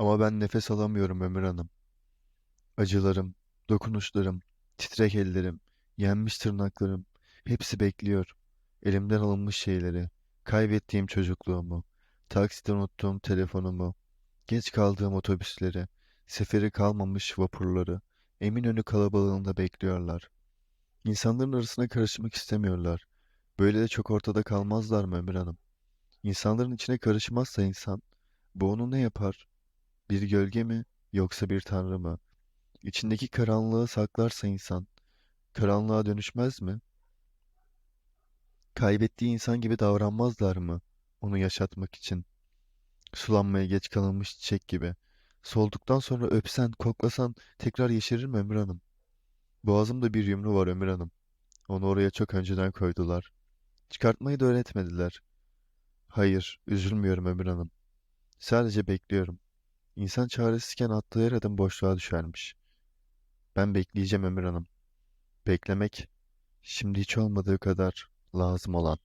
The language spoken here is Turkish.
Ama ben nefes alamıyorum Ömür Hanım. Acılarım, dokunuşlarım, titrek ellerim, yenmiş tırnaklarım, hepsi bekliyor. Elimden alınmış şeyleri, kaybettiğim çocukluğumu, takside unuttuğum telefonumu, geç kaldığım otobüsleri, seferi kalmamış vapurları, Eminönü kalabalığında bekliyorlar. İnsanların arasına karışmak istemiyorlar. Böyle de çok ortada kalmazlar mı Ömür Hanım? İnsanların içine karışmazsa insan, bu onu ne yapar? Bir gölge mi, yoksa bir tanrı mı? İçindeki karanlığı saklarsa insan, karanlığa dönüşmez mi? Kaybettiği insan gibi davranmazlar mı? Onu yaşatmak için. Sulanmaya geç kalınmış çiçek gibi. Solduktan sonra öpsen, koklasan tekrar yeşerir mi Ömür Hanım? Boğazımda bir yumru var Ömür Hanım. Onu oraya çok önceden koydular. Çıkartmayı da öğretmediler. Hayır, üzülmüyorum Ömür Hanım. Sadece bekliyorum. İnsan çaresizken attığı her adım boşluğa düşermiş. Ben bekleyeceğim Ömür Hanım. Beklemek, şimdi hiç olmadığı kadar lazım olan.